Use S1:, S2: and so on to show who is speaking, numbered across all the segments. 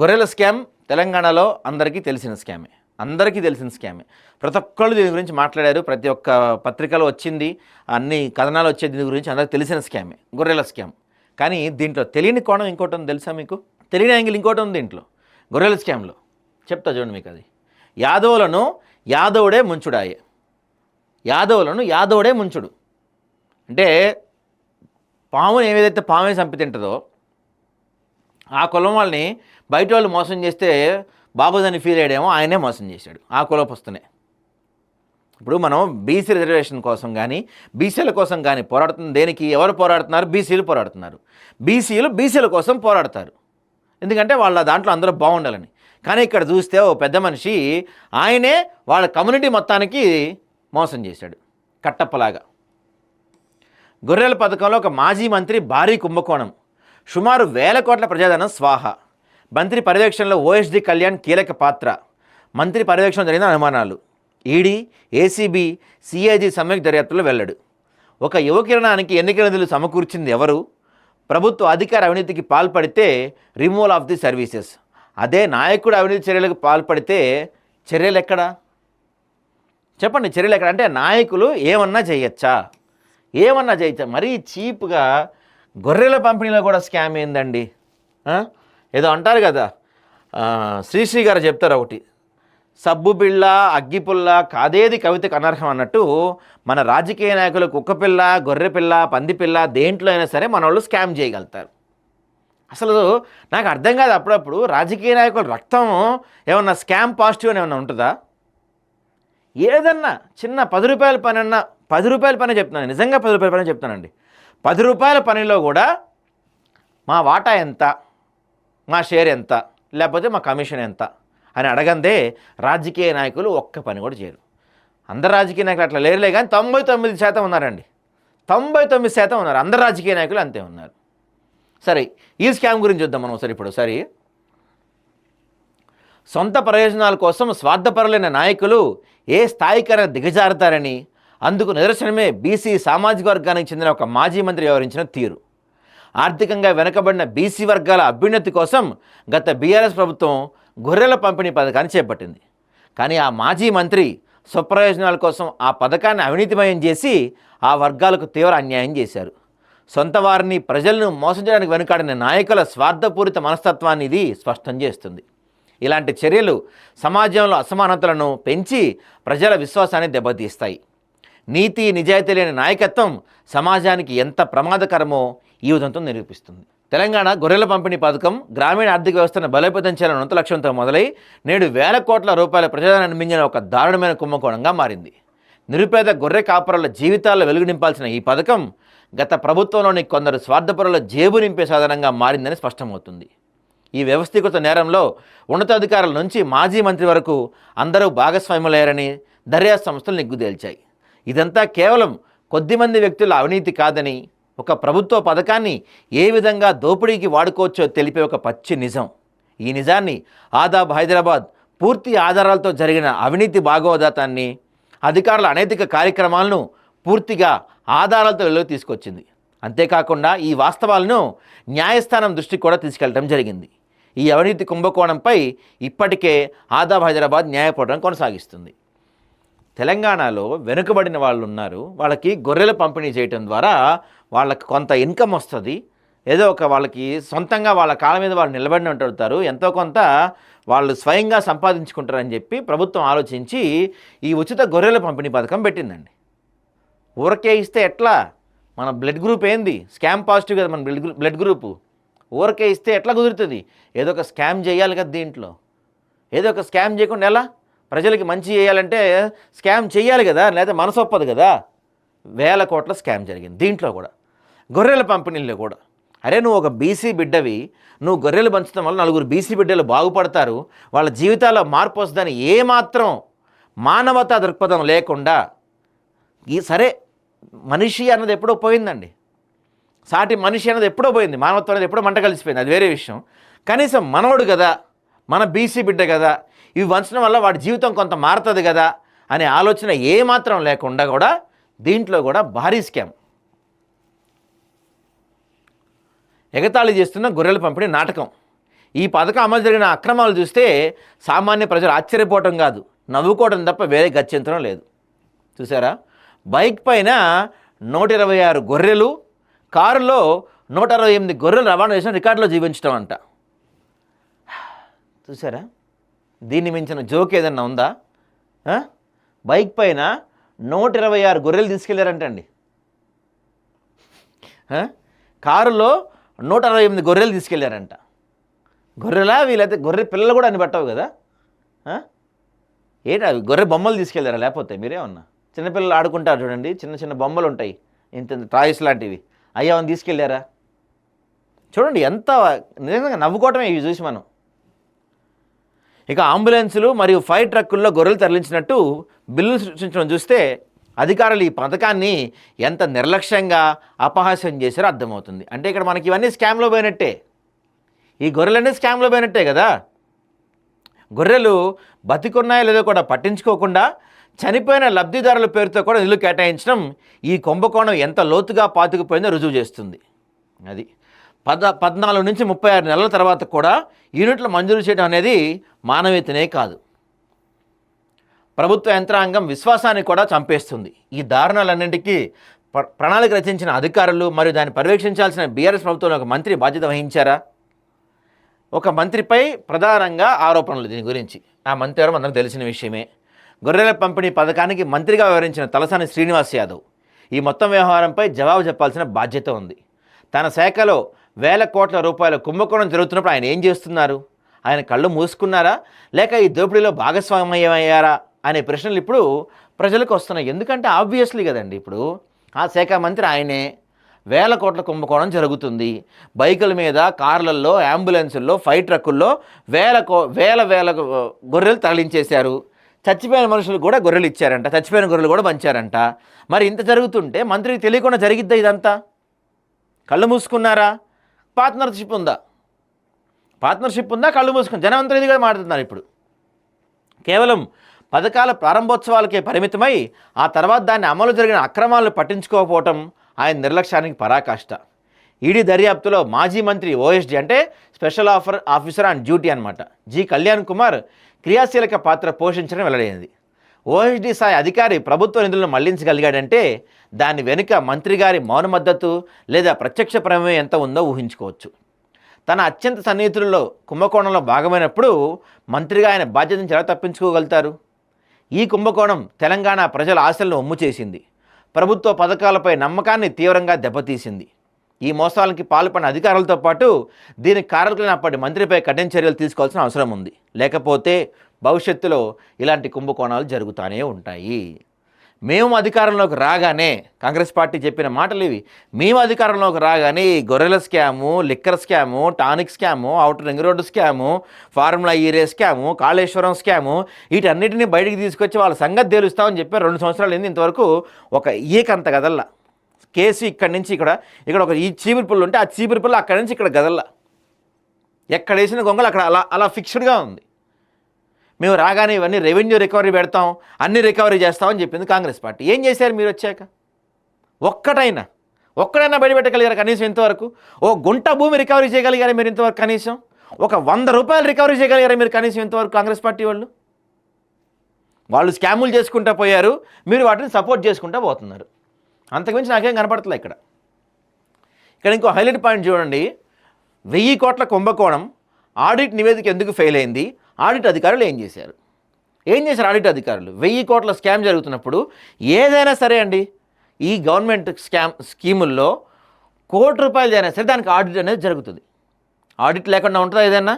S1: గొర్రెల స్కామ్ తెలంగాణలో అందరికీ తెలిసిన స్కామే. అందరికీ తెలిసిన స్కామే. ప్రతి ఒక్కళ్ళు దీని గురించి మాట్లాడారు ప్రతి ఒక్క పత్రికలో వచ్చింది అన్ని కథనాలు వచ్చే దీని గురించి అందరికీ తెలిసిన స్కామే గొర్రెల స్కామ్. కానీ దీంట్లో తెలియని కోణం ఇంకోటి ఉంది తెలుసా మీకు? తెలియని యాంగిల్ ఇంకోటి ఉంది దీంట్లో గొర్రెల స్కామ్లో. చెప్తా చూడండి మీకు అది. యాదవులను యాదవుడే ముంచుడాయే. యాదవులను యాదవుడే ముంచుడు. అంటే పాముని ఏదైతే పామే చంపి తింటుందో ఆ కులం వాళ్ళని బయట వాళ్ళు మోసం చేస్తే బాగోదని ఫీల్ అయ్యాడేమో ఆయనే మోసం చేశాడు. ఆ కులపస్తునే. ఇప్పుడు మనం బీసీ రిజర్వేషన్ కోసం కానీ బీసీల కోసం కానీ పోరాడుతుంది దేనికి ఎవరు పోరాడుతున్నారు? బీసీలు పోరాడుతున్నారు. బీసీలు బీసీల కోసం పోరాడతారు. ఎందుకంటే వాళ్ళ దాంట్లో అందరూ బాగుండాలని. కానీ ఇక్కడ చూస్తే ఓ పెద్ద మనిషి ఆయనే వాళ్ళ కమ్యూనిటీ మొత్తానికి మోసం చేశాడు. కట్టప్పలాగా. గొర్రెల పథకంలో ఒక మాజీ మంత్రి భారీ కుంభకోణం. సుమారు వేల కోట్ల ప్రజాధనం స్వాహ. మంత్రి పర్యవేక్షణలో ఓఎస్డి కళ్యాణ్ కీలక పాత్ర. మంత్రి పర్యవేక్షణ జరిగిన అనుమానాలు. ఈడీ ఏసీబీ సిఐజీ సమ్యక్ దర్యాప్తులో వెల్లడు. ఒక యువకిరణానికి ఎన్నికల నిధులు సమకూర్చింది ఎవరు? ప్రభుత్వ అధికార అవినీతికి పాల్పడితే రిమూవల్ ఆఫ్ ది సర్వీసెస్. అదే నాయకుడు అవినీతి చర్యలకు పాల్పడితే చర్యలు ఎక్కడా? చెప్పండి చర్యలు ఎక్కడ? అంటే నాయకులు ఏమన్నా చేయొచ్చా? ఏమన్నా చేయొచ్చా? మరీ చీప్గా గొర్రెల పంపిణీలో కూడా స్కామ్ ఏందండి? ఏదో అంటారు కదా. శ్రీశ్రీ గారు చెప్తారు ఒకటి. సబ్బు బిళ్ళ అగ్గిపుల్ల కాదేది కవితకు అనర్హం అన్నట్టు మన రాజకీయ నాయకులు కుక్కపిల్ల గొర్రెపిల్ల పందిపిల్ల దేంట్లో అయినా సరే మన వాళ్ళు స్కామ్ చేయగలుగుతారు. అసలు నాకు అర్థం కాదు అప్పుడప్పుడు రాజకీయ నాయకుల రక్తం ఏమన్నా స్కామ్ పాజిటివ్ అని ఏమన్నా ఉంటుందా? ఏదన్నా చిన్న పది రూపాయల పని అన్నా పది రూపాయల పని చెప్తున్నాను నిజంగా పది రూపాయల పని చెప్తానండి పది రూపాయల పనిలో కూడా మా వాటా ఎంత? మా షేర్ ఎంత? లేకపోతే మా కమిషన్ ఎంత? అని అడగందే రాజకీయ నాయకులు ఒక్క పని కూడా చేయరు. అందరు రాజకీయ నాయకులు అట్లా లేరులే కానీ తొంభై తొమ్మిది శాతం ఉన్నారండి. తొంభై తొమ్మిది శాతం ఉన్నారు. అందరు రాజకీయ నాయకులు అంతే ఉన్నారు. సరే ఈ స్కామ్ గురించి చూద్దాం మనం ఒకసారి ఇప్పుడు. సరే సొంత ప్రయోజనాల కోసం స్వార్థపరులైన నాయకులు ఏ స్థాయికైనా దిగజారుతారని అందుకు నిదర్శనమే బీసీ సామాజిక వర్గానికి చెందిన ఒక మాజీ మంత్రి వ్యవహరించిన తీరు. ఆర్థికంగా వెనుకబడిన బీసీ వర్గాల అభ్యున్నతి కోసం గత బీఆర్ఎస్ ప్రభుత్వం గొర్రెల పంపిణీ పథకాన్ని చేపట్టింది. కానీ ఆ మాజీ మంత్రి స్వప్రయోజనాల కోసం ఆ పథకాన్ని అవినీతిమయం చేసి ఆ వర్గాలకు తీవ్ర అన్యాయం చేశారు. సొంత వారిని ప్రజలను మోసం చేయడానికి వెనుకాడిన నాయకుల స్వార్థపూరిత మనస్తత్వాన్ని ఇది స్పష్టం చేస్తుంది. ఇలాంటి చర్యలు సమాజంలో అసమానతలను పెంచి ప్రజల విశ్వాసాన్ని దెబ్బతీస్తాయి. నీతి నిజాయితీ లేని నాయకత్వం సమాజానికి ఎంత ప్రమాదకరమో ఈ ఉదంతం నిరూపిస్తుంది. తెలంగాణ గొర్రెల పంపిణీ పథకం గ్రామీణ ఆర్థిక వ్యవస్థను బలోపేతం చేయాలన్న ఉన్నత లక్ష్యంతో మొదలై నేడు వేల కోట్ల రూపాయల ప్రజలను మింగిన ఒక దారుణమైన కుంభకోణంగా మారింది. నిరుపేద గొర్రె కాపురాల జీవితాల్లో వెలుగు నింపాల్సిన ఈ పథకం గత ప్రభుత్వంలోని కొందరు స్వార్థపరుల జేబు నింపే సాధనంగా మారిందని స్పష్టమవుతుంది. ఈ వ్యవస్థీకృత నేరంలో ఉన్నతాధికారుల నుంచి మాజీ మంత్రి వరకు అందరూ భాగస్వాములయ్యారని దర్యాప్తు సంస్థలు నిగ్గుదేల్చాయి. ఇదంతా కేవలం కొద్దిమంది వ్యక్తుల అవినీతి కాదని ఒక ప్రభుత్వ పథకాన్ని ఏ విధంగా దోపిడీకి వాడుకోవచ్చో తెలిపే ఒక పచ్చి నిజం. ఈ నిజాన్ని ఆదాబ్ హైదరాబాద్ పూర్తి ఆధారాలతో జరిగిన అవినీతి భాగోదాతాన్ని అధికారుల అనైతిక కార్యక్రమాలను పూర్తిగా ఆధారాలతో వెలుగు తీసుకొచ్చింది. అంతేకాకుండా ఈ వాస్తవాలను న్యాయస్థానం దృష్టికి కూడా తీసుకెళ్ళడం జరిగింది. ఈ అవినీతి కుంభకోణంపై ఇప్పటికే ఆదాబ్ హైదరాబాద్ న్యాయపోవడం కొనసాగిస్తుంది. తెలంగాణలో వెనుకబడిన వాళ్ళు ఉన్నారు వాళ్ళకి గొర్రెల పంపిణీ చేయటం ద్వారా వాళ్ళకి కొంత ఇన్కమ్ వస్తుంది. ఏదో ఒక వాళ్ళకి సొంతంగా వాళ్ళ కాళ్ళ మీద వాళ్ళు నిలబడిన ఉంటారు. ఎంతో కొంత వాళ్ళు స్వయంగా సంపాదించుకుంటారని చెప్పి ప్రభుత్వం ఆలోచించి ఈ ఉచిత గొర్రెల పంపిణీ పథకం పెట్టిందండి. ఊరకే ఇస్తే ఎట్లా? మన బ్లడ్ గ్రూప్ ఏంది? స్కామ్ పాజిటివ్ కదా మన బ్లడ్ బ్లడ్ గ్రూపు. ఊరకే ఇస్తే ఎట్లా కుదురుతుంది? ఏదో ఒక స్కామ్ చేయాలి కదా దీంట్లో. ఏదో ఒక స్కామ్ చేయకుండా ఎలా? ప్రజలకి మంచి చేయాలంటే స్కామ్ చేయాలి కదా లేదా మనసొప్పదు కదా. వేల కోట్ల స్కామ్ జరిగింది దీంట్లో కూడా. గొర్రెల పంపిణీల్లో కూడా. అరే నువ్వు ఒక బీసీ బిడ్డవి నువ్వు గొర్రెలు పంచడం వల్ల నలుగురు బీసీ బిడ్డలు బాగుపడతారు వాళ్ళ జీవితాల్లో మార్పు వస్తుందని ఏమాత్రం మానవతా దృక్పథం లేకుండా ఈ సరే మనిషి అన్నది ఎప్పుడో పోయిందండి. సాటి మనిషి అన్నది ఎప్పుడో పోయింది మానవత్వం అనేది ఎప్పుడో మంట కలిసిపోయింది అది వేరే విషయం. కనీసం మనవడు కదా మన బీసీ బిడ్డ కదా ఇవి వంచడం వల్ల వాడి జీవితం కొంత మారుతుంది కదా అనే ఆలోచన ఏమాత్రం లేకుండా కూడా దీంట్లో కూడా భారీ స్కామ్. ఎగతాళి చేస్తున్న గొర్రెల పంపిణీ నాటకం. ఈ పథకం అమలు జరిగిన అక్రమాలు చూస్తే సామాన్య ప్రజలు ఆశ్చర్యపోవటం కాదు. నవ్వుకోవడం తప్ప వేరే గత్యంతరం లేదు. చూసారా బైక్ పైన నూట ఇరవై ఆరు గొర్రెలు కారులో నూట అరవై ఎనిమిది గొర్రెలు రవాణా చేసిన రికార్డులో జీవించడం అంట. చూసారా దీన్ని మించిన జోక్ ఏదన్నా ఉందా? బైక్ పైన నూట ఇరవై ఆరు గొర్రెలు తీసుకెళ్ళారంటండి. కారులో నూట అరవై ఎనిమిది గొర్రెలు తీసుకెళ్ళారంట. గొర్రెలా? వీళ్ళైతే గొర్రె పిల్లలు కూడా అని పట్టవు కదా ఏంటి అవి? గొర్రె బొమ్మలు తీసుకెళ్ళారా లేకపోతే మీరేమన్నా? చిన్నపిల్లలు ఆడుకుంటారు చూడండి చిన్న చిన్న బొమ్మలు ఉంటాయి. ఇంత ఇంత టాయ్స్ లాంటివి. అయ్యా తీసుకెళ్ళారా చూడండి ఎంత నిజంగా నవ్వుకోవటమే ఇవి చూసి మనం. ఇక అంబులెన్సులు మరియు ఫైర్ ట్రక్కుల్లో గొర్రెలు తరలించినట్టు బిల్లులు సృష్టించడం చూస్తే అధికారులు ఈ పథకాన్ని ఎంత నిర్లక్ష్యంగా అపహాస్యం చేశారో అర్థమవుతుంది. అంటే ఇక్కడ మనకి ఇవన్నీ స్కామ్లో పోయినట్టే. ఈ గొర్రెలన్నీ స్కామ్లో పోయినట్టే కదా. గొర్రెలు బతికున్నాయో లేదో కూడా పట్టించుకోకుండా చనిపోయిన లబ్ధిదారుల పేరుతో కూడా ఇల్లు కేటాయించడం ఈ కుంభకోణం ఎంత లోతుగా పాతుకుపోయిందో రుజువు చేస్తుంది. అది. పద పద్నాలుగు నుంచి ముప్పై ఆరు నెలల తర్వాత కూడా యూనిట్లు మంజూరు చేయడం అనేది మానవీయతనే కాదు. ప్రభుత్వ యంత్రాంగం విశ్వాసాన్ని కూడా చంపేస్తుంది. ఈ దారుణాలన్నింటికీ ప్ర- ప్రణాళిక రచించిన అధికారులు మరియు దాన్ని పర్యవేక్షించాల్సిన బీఆర్ఎస్ ప్రభుత్వంలో ఒక మంత్రి బాధ్యత వహించారా? ఒక మంత్రిపై ప్రధానంగా ఆరోపణలు దీని గురించి. ఆ మంత్రి ఎవరో మనకు తెలిసిన విషయమే. గొర్రెల పంపిణీ పథకానికి మంత్రిగా వ్యవహరించిన తలసాని శ్రీనివాస్ యాదవ్. ఈ మొత్తం వ్యవహారంపై జవాబు చెప్పాల్సిన బాధ్యత ఉంది. తన శాఖలో వేల కోట్ల రూపాయల కుంభకోణం జరుగుతున్నప్పుడు ఆయన ఏం చేస్తున్నారు? ఆయన కళ్ళు మూసుకున్నారా? లేక ఈ దోపిడీలో భాగస్వామ్యమయ్యారా? అనే ప్రశ్నలు ఇప్పుడు ప్రజలకు వస్తున్నాయి. ఎందుకంటే ఆబ్వియస్లీ కదండి ఇప్పుడు ఆ శాఖ మంత్రి ఆయనే వేల కోట్ల కుంభకోణం జరుగుతుంది. బైకుల మీద కార్లల్లో అంబులెన్సుల్లో ఫైవ్ ట్రక్కుల్లో వేల కో వేల వేల గొర్రెలు తరలించేశారు. చచ్చిపోయిన మనుషులు కూడా గొర్రెలు ఇచ్చారంట. చచ్చిపోయిన గొర్రెలు కూడా పంచారంట. మరి ఇంత జరుగుతుంటే మంత్రికి తెలియకుండా జరిగిద్దా ఇదంతా? కళ్ళు మూసుకున్నారా? పార్ట్నర్షిప్ ఉందా? పార్ట్నర్షిప్ ఉందా? కళ్ళు మూసుకుని. జనం అంతా ఇదిగా మాట్లాడుతున్నారు ఇప్పుడు. కేవలం పథకాల ప్రారంభోత్సవాలకే పరిమితమై ఆ తర్వాత దాన్ని అమలు జరిగిన అక్రమాలను పట్టించుకోకపోవటం ఆయన నిర్లక్ష్యానికి పరాకాష్ట. ఈడీ దర్యాప్తులో మాజీ మంత్రి ఓఎస్డి అంటే special offer officer on duty అనమాట జి. కళ్యాణ్ కుమార్ క్రియాశీలక పాత్ర పోషించడం వెల్లడైంది. ఓహెచ్డి స్థాయి అధికారి ప్రభుత్వ నిధులను మళ్ళించగలిగాడంటే దాని వెనుక మంత్రి గారి మౌన మద్దతు లేదా ప్రత్యక్ష ప్రమేయం ఎంత ఉందో ఊహించుకోవచ్చు. తన అత్యంత సన్నిహితులలో కుంభకోణంలో భాగమైనప్పుడు మంత్రిగా ఆయన బాధ్యత నుంచి ఎలా తప్పించుకోగలుగుతారు? ఈ కుంభకోణం తెలంగాణ ప్రజల ఆశలను ఒమ్ము చేసింది. ప్రభుత్వ పథకాలపై నమ్మకాన్ని తీవ్రంగా దెబ్బతీసింది. ఈ మోసాలకి పాల్పడిన అధికారులతో పాటు దీనికి కారకులైన అప్పటి మంత్రిపై కఠిన చర్యలు తీసుకోవాల్సిన అవసరం ఉంది. లేకపోతే భవిష్యత్తులో ఇలాంటి కుంభకోణాలు జరుగుతూనే ఉంటాయి. మేము అధికారంలోకి రాగానే కాంగ్రెస్ పార్టీ చెప్పిన మాటలు ఇవి. మేము అధికారంలోకి రాగానే ఈ గొర్రెల scam liquor scam tonic scam outer ring road scam formula e race scam Kaleshwaram scam వీటన్నిటిని బయటికి తీసుకొచ్చి వాళ్ళ సంగతి తేలుస్తామని చెప్పి రెండు సంవత్సరాలు అయింది. ఇంతవరకు ఒక ఈకంత గదల్లా. కేసు ఇక్కడి నుంచి ఇక్కడ ఇక్కడ ఒక ఈ చీపురు పుల్లు ఉంటే ఆ చీపురు పుల్ల అక్కడి నుంచి ఇక్కడ గదల్లా. ఎక్కడ వేసిన గొంగలు అక్కడ అలా అలా ఫిక్స్డ్గా ఉంది. మేము రాగానే ఇవన్నీ రెవెన్యూ రికవరీ పెడతాం అన్ని రికవరీ చేస్తామని చెప్పింది కాంగ్రెస్ పార్టీ. ఏం చేశారు మీరు వచ్చాక? ఒక్కటైనా ఒక్కడైనా బయటపెట్టగలిగారు కనీసం ఇంతవరకు? ఓ గుంట భూమి రికవరీ చేయగలిగారు మీరు ఇంతవరకు కనీసం? ఒక వంద రూపాయలు రికవరీ చేయగలిగారా మీరు కనీసం ఇంతవరకు కాంగ్రెస్ పార్టీ వాళ్ళు? వాళ్ళు స్కాములు చేసుకుంటా పోయారు మీరు వాటిని సపోర్ట్ చేసుకుంటా పోతున్నారు. అంతకుమించి నాకేం కనపడతలే ఇక్కడ. ఇక్కడ ఇంకో హైలైట్ పాయింట్ చూడండి. వెయ్యి కోట్ల కుంభకోణం ఆడిట్ నివేదిక ఎందుకు ఫెయిల్ అయింది? ఆడిట్ అధికారులు ఏం చేశారు? ఏం చేశారు ఆడిట్ అధికారులు? వెయ్యి కోట్ల స్కామ్ జరుగుతున్నప్పుడు ఏదైనా సరే అండి ఈ గవర్నమెంట్ స్కామ్ స్కీముల్లో కోటి రూపాయలు అయినా సరే దానికి ఆడిట్ అనేది జరుగుతుంది. ఆడిట్ లేకుండా ఉంటుందా ఏదైనా?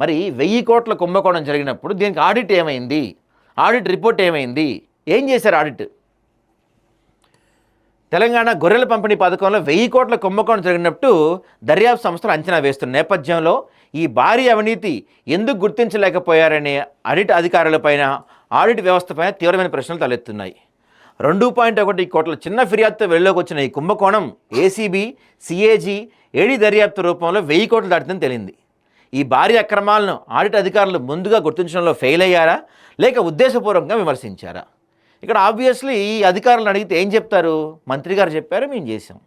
S1: మరి వెయ్యి కోట్ల కుంభకోణం జరిగినప్పుడు దీనికి ఆడిట్ ఏమైంది? ఆడిట్ రిపోర్ట్ ఏమైంది? ఏం చేశారు ఆడిట్? తెలంగాణ గొర్రెల పంపిణీ పథకంలో వెయ్యి కోట్ల కుంభకోణం జరిగినట్టు దర్యాప్తు సంస్థలు అంచనా వేస్తున్న నేపథ్యంలో ఈ భారీ అవినీతి ఎందుకు గుర్తించలేకపోయారనే ఆడిట్ అధికారులపైన ఆడిట్ వ్యవస్థపైన తీవ్రమైన ప్రశ్నలు తలెత్తున్నాయి. రెండు పాయింట్ ఒకటి కోట్ల చిన్న ఫిర్యాదుతో వెళ్ళలోకి వచ్చిన ఈ కుంభకోణం ఏసీబీ సిఏజీ ఏడీ దర్యాప్తు రూపంలో వెయ్యి కోట్లు దాటిందని తెలియంది ఈ భారీ అక్రమాలను ఆడిట్ అధికారులు ముందుగా గుర్తించడంలో ఫెయిల్ అయ్యారా? లేక ఉద్దేశపూర్వకంగా విమర్శించారా? ఇక్కడ ఆబ్వియస్లీ ఈ అధికారులను అడిగితే ఏం చెప్తారు? మంత్రి గారు చెప్పారు మేము చేసాం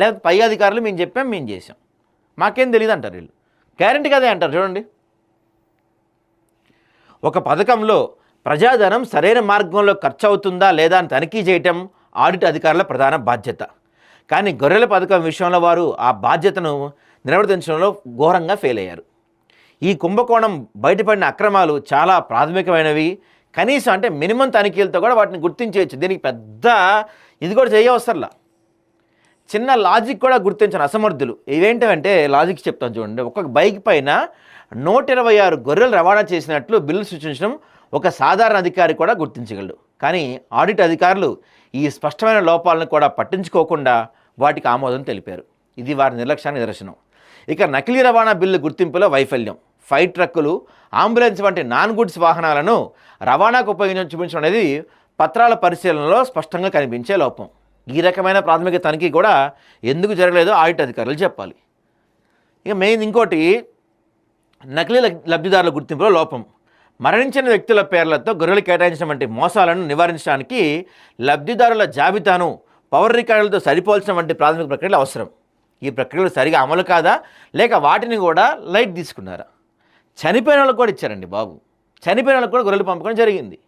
S1: లేకపోతే పై అధికారులు మేము చెప్పాం మేము చేసాం మాకేం తెలియదు అంటారు వీళ్ళు గ్యారంటీ కదే అంటారు చూడండి. ఒక పథకంలో ప్రజాధనం సరైన మార్గంలో ఖర్చు అవుతుందా లేదా అని తనిఖీ చేయటం ఆడిట్ అధికారుల ప్రధాన బాధ్యత. కానీ గొర్రెల పథకం విషయంలో వారు ఆ బాధ్యతను నిర్వర్తించడంలో ఘోరంగా ఫెయిల్ అయ్యారు. ఈ కుంభకోణం బయటపడిన అక్రమాలు చాలా ప్రాథమికమైనవి. కనీసం అంటే మినిమం తనిఖీలతో కూడా వాటిని గుర్తించేయచ్చు. దీనికి పెద్ద ఇది కూడా చేయవసరంలా. చిన్న లాజిక్ కూడా గుర్తించిన అసమర్థులు. ఇవేంటంటే లాజిక్ చెప్తాను చూడండి. ఒక్కొక్క బైక్ పైన నూట ఇరవై ఆరు గొర్రెలు రవాణా చేసినట్లు బిల్లు సూచించడం ఒక సాధారణ అధికారి కూడా గుర్తించగలడు. కానీ ఆడిట్ అధికారులు ఈ స్పష్టమైన లోపాలను కూడా పట్టించుకోకుండా వాటికి ఆమోదం తెలిపారు. ఇది వారి నిర్లక్ష్యానికి నిదర్శనం. ఇక నకిలీ రవాణా బిల్లు గుర్తింపులో వైఫల్యం. ఫైర్ ట్రక్కులు అంబులెన్స్ వంటి నాన్ గుడ్స్ వాహనాలను రవాణాకు ఉపయోగించడం చూపించడం అనేది పత్రాల పరిశీలనలో స్పష్టంగా కనిపించే లోపం. ఈ రకమైన ప్రాథమిక తనిఖీ కూడా ఎందుకు జరగలేదో ఆడిట్ అధికారులు చెప్పాలి. ఇక మెయిన్ ఇంకోటి నకిలీ లబ్ధిదారుల గుర్తింపులో లోపం. మరణించిన వ్యక్తుల పేర్లతో గొర్రెలు కేటాయించడం వంటి మోసాలను నివారించడానికి లబ్ధిదారుల జాబితాను పవర్ రికార్డులతో సరిపోల్చడం వంటి ప్రాథమిక ప్రక్రియలు అవసరం. ఈ ప్రక్రియలు సరిగా అమలు కాదా లేక వాటిని కూడా లైట్ తీసుకున్నారా? చనిపోయిన వాళ్ళకు కూడా ఇచ్చారండి బాబు. చనిపోయిన వాళ్ళకు కూడా గొర్రెలు పంపకం జరిగింది.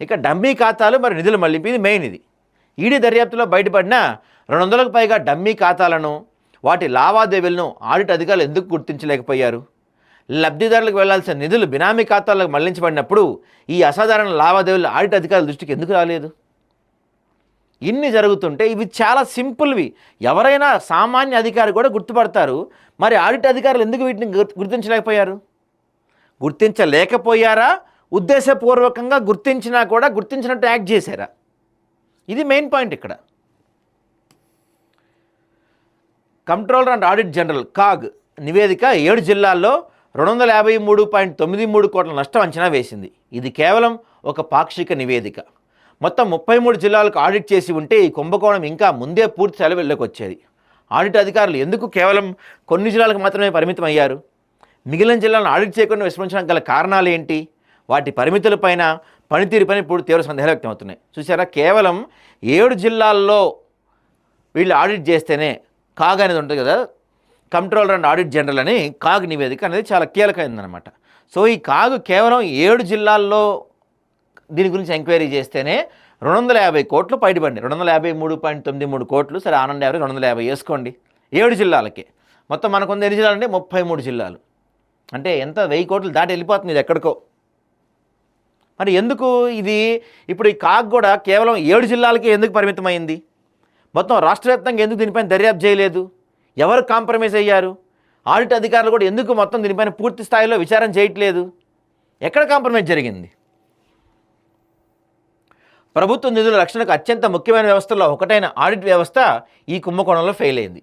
S1: ఇక డమ్మీ ఖాతాలు మరి నిధులు మళ్ళింపు ఇది మెయిన్ ఇది. ఈడీ దర్యాప్తులో బయటపడిన రెండు వందలకు పైగా డమ్మీ ఖాతాలను వాటి లావాదేవీలను ఆడిట్ అధికారులు ఎందుకు గుర్తించలేకపోయారు? లబ్ధిదారులకు వెళ్ళాల్సిన నిధులు బినామీ ఖాతాలకు మళ్ళించబడినప్పుడు ఈ అసాధారణ లావాదేవీలు ఆడిట్ అధికారుల దృష్టికి ఎందుకు రాలేదు? ఇన్ని జరుగుతుంటే ఇవి చాలా సింపుల్వి. ఎవరైనా సామాన్య అధికారి కూడా గుర్తుపడతారు. మరి ఆడిట్ అధికారులు ఎందుకు వీటిని గుర్తించలేకపోయారు? గుర్తించలేకపోయారా? ఉద్దేశపూర్వకంగా గుర్తించినా కూడా గుర్తించినట్టు యాక్ట్ చేశారా? ఇది మెయిన్ పాయింట్ ఇక్కడ. Controller and audit general CAG నివేదిక ఏడు జిల్లాల్లో రెండు వందల యాభై మూడు పాయింట్ తొమ్మిది మూడు కోట్ల నష్టం అంచనా వేసింది. ఇది కేవలం ఒక పాక్షిక నివేదిక. మొత్తం ముప్పై మూడు జిల్లాలకు ఆడిట్ చేసి ఉంటే ఈ కుంభకోణం ఇంకా ముందే పూర్తి సెలవుల్లోకి వచ్చేది. ఆడిట్ అధికారులు ఎందుకు కేవలం కొన్ని జిల్లాలకు మాత్రమే పరిమితం అయ్యారు మిగిలిన జిల్లాలను ఆడిట్ చేయకుండా విస్మరించడం గల కారణాలు ఏంటి? వాటి పరిమితులపైన పనితీరుపైన ఇప్పుడు తీవ్ర సందేహాలు వ్యక్తమవుతున్నాయి చూసారా కేవలం ఏడు జిల్లాల్లో వీళ్ళు ఆడిట్ చేస్తేనే కాగ్ అనేది ఉంటుంది కదా? కంట్రోలర్ అండ్ ఆడిట్ జనరల్ అని కాగ్ నివేదిక అనేది చాలా కీలకమైందనమాట సో ఈ కాగ్ కేవలం ఏడు జిల్లాల్లో దీని గురించి ఎంక్వైరీ చేస్తేనే రెండు వందల యాభై కోట్లు బయటపడింది రెండు వందల యాభై మూడు పాయింట్ తొమ్మిది మూడు కోట్లు. సరే ఆనంద యాభై రెండు వందల యాభై వేసుకోండి. ఏడు జిల్లాలకి. మొత్తం మనకు ఉంది ఎన్ని జిల్లాలు అంటే ముప్పై మూడు జిల్లాలు. అంటే ఎంత వెయ్యి కోట్లు దాటి వెళ్ళిపోతుంది ఇది ఎక్కడికో. మరి ఎందుకు ఇది? ఇప్పుడు ఈ కాగ్ కూడా కేవలం ఏడు జిల్లాలకే ఎందుకు పరిమితమైంది? మొత్తం రాష్ట్రవ్యాప్తంగా ఎందుకు దీనిపైన దర్యాప్తు చేయలేదు? ఎవరు కాంప్రమైజ్ అయ్యారు? ఆడిట్ అధికారులు కూడా ఎందుకు మొత్తం దీనిపైన పూర్తి స్థాయిలో విచారం చేయట్లేదు? ఎక్కడ కాంప్రమైజ్ జరిగింది? ప్రభుత్వ నిధుల రక్షణకు అత్యంత ముఖ్యమైన వ్యవస్థల్లో ఒకటైన ఆడిట్ వ్యవస్థ ఈ కుంభకోణంలో ఫెయిల్ అయింది.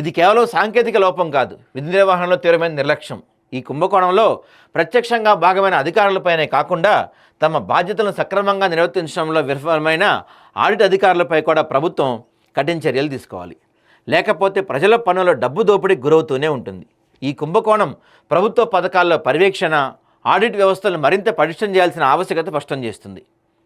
S1: ఇది కేవలం సాంకేతిక లోపం కాదు విధి నిర్వహణలో తీవ్రమైన నిర్లక్ష్యం. ఈ కుంభకోణంలో ప్రత్యక్షంగా భాగమైన అధికారులపైనే కాకుండా తమ బాధ్యతలను సక్రమంగా నిర్వర్తించడంలో విఫలమైన ఆడిట్ అధికారులపై కూడా ప్రభుత్వం కఠిన చర్యలు తీసుకోవాలి. లేకపోతే ప్రజల పనుల్లో డబ్బు దోపిడీకి గురవుతూనే ఉంటుంది. ఈ కుంభకోణం ప్రభుత్వ పథకాల్లో పర్యవేక్షణ ఆడిట్ వ్యవస్థలు మరింత పటిష్టం చేయాల్సిన ఆవశ్యకత స్పష్టం చేస్తుంది.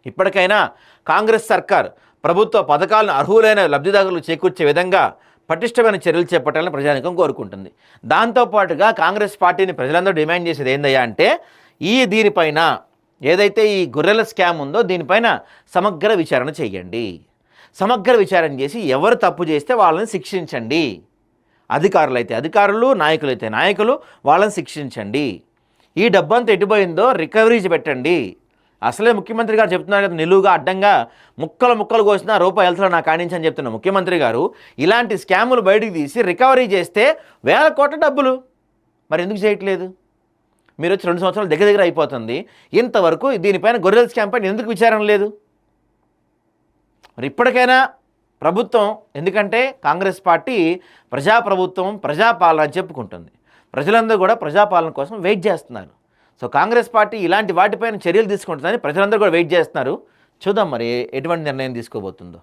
S1: ఇప్పటికైనా కాంగ్రెస్ సర్కార్ ప్రభుత్వ పథకాలను అర్హులైన లబ్ధిదారులు చేకూర్చే విధంగా పటిష్టమైన చర్యలు చేపట్టాలని ప్రజానికం కోరుకుంటుంది. దాంతోపాటుగా కాంగ్రెస్ పార్టీని ప్రజలందరూ డిమాండ్ చేసేది ఏందయ్యా అంటే ఈ దీనిపైన ఏదైతే ఈ గొర్రెల స్కామ్ ఉందో దీనిపైన సమగ్ర విచారణ చేయండి. సమగ్ర విచారణ చేసి ఎవరు తప్పు చేస్తే వాళ్ళని శిక్షించండి. అధికారులు అయితే అధికారులు నాయకులు అయితే నాయకులు వాళ్ళని శిక్షించండి. ఈ డబ్బంతా ఎటుపోయిందో రికవరీ పెట్టండి. అసలే ముఖ్యమంత్రి గారు చెప్తున్నారు కదా నిలువుగా అడ్డంగా ముక్కలు ముక్కలు కోసిన రూపాయి వెళ్తున్నా నాకు కానించని చెప్తున్న ముఖ్యమంత్రి గారు. ఇలాంటి స్కాములు బయటకు తీసి రికవరీ చేస్తే వేల కోట్ల డబ్బులు. మరి ఎందుకు చేయట్లేదు? మీరు వచ్చి రెండు సంవత్సరాలు దగ్గర దగ్గర అయిపోతుంది. ఇంతవరకు దీనిపైన గొర్రెల స్కామ్ పైన ఎందుకు విచారణ లేదు? మరి ఇప్పటికైనా ప్రభుత్వం ఎందుకంటే కాంగ్రెస్ పార్టీ ప్రజాప్రభుత్వం ప్రజాపాలన అని చెప్పుకుంటుంది. ప్రజలందరూ కూడా ప్రజాపాలన కోసం వెయిట్ చేస్తున్నారు. సో కాంగ్రెస్ పార్టీ ఇలాంటి వాటిపైన చర్యలు తీసుకుంటుందని ప్రజలందరూ కూడా వెయిట్ చేస్తున్నారు. చూద్దాం మరి ఎటువంటి నిర్ణయం తీసుకోబోతుందో.